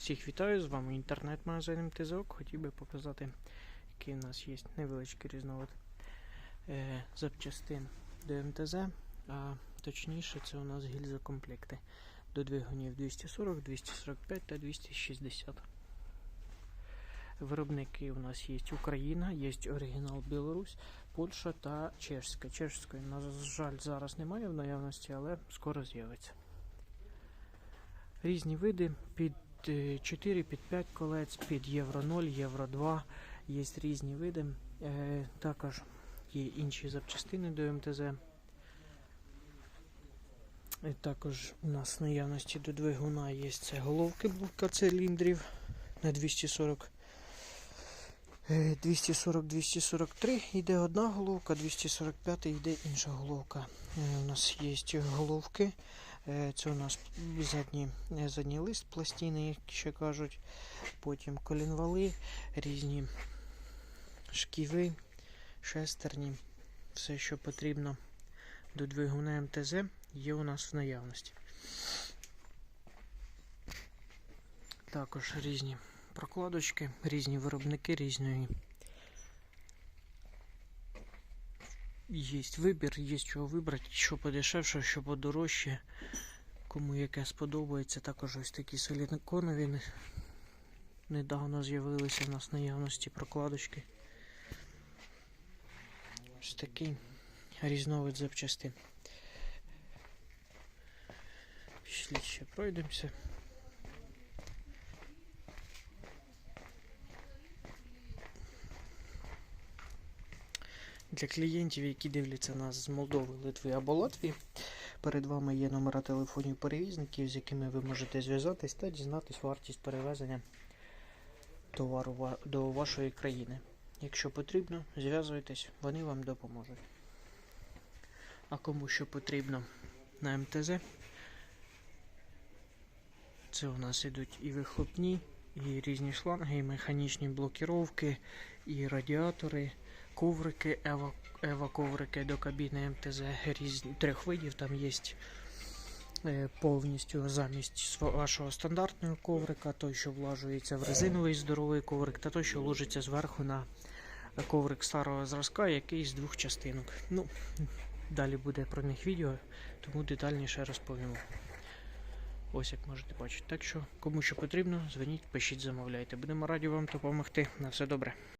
Всіх вітаю, з вами інтернет-магазин МТЗОК. Хотів би показати, який у нас є невеличкий різновид е, запчастин до МТЗ. А точніше, це у нас гільзокомплекти до двигунів 240, 245 та 260. Виробники у нас є Україна, є оригінал Білорусь, Польща та Чешська. Чешської, на жаль, зараз немає в наявності, але скоро з'явиться. Різні види під 4, під 5 колець, під Євро 0, Євро 2. Є різні види. Е, також є інші запчастини до МТЗ. І також у нас наявності до двигуна є це головки блока циліндрів на 240. 240-243 йде одна головка, 245 йде інша головка. Е, У нас є головки. Е, Це у нас задні, е, задній лист пластини, як ще кажуть. Потім колінвали, різні шківи, шестерні. Все, що потрібно до двигуна МТЗ, є у нас в наявності. Також різні прокладочки, різні виробники різної. Є вибір, є чого вибрати, що подешевше, що подорожче. Кому яке сподобається, також ось такі силіконові недавно з'явилися в нас наявності прокладочки. Ось такий різновид запчастин. Пішли ще пройдемося. Для клієнтів, які дивляться нас з Молдови, Литви або Латвії, перед вами є номера телефонів перевізників, з якими ви можете зв'язатись та дізнатись вартість перевезення товару до вашої країни. Якщо потрібно, зв'язуйтесь, вони вам допоможуть. А кому що потрібно на МТЗ, це у нас ідуть і вихлопні, і різні шланги, і механічні блокіровки, і радіатори коврики, ева, ева коврики до кабіни МТЗ різні трьох видів. Там є е, повністю замість вашого стандартного коврика, той, що влажується в резиновий здоровий коврик, та той, що ложиться зверху на коврик старого зразка, який з двох частинок. Ну, далі буде про них відео, тому детальніше розповімо. Ось як можете бачити. Так що, кому що потрібно, дзвоніть, пишіть, замовляйте. Будемо раді вам допомогти. На все добре.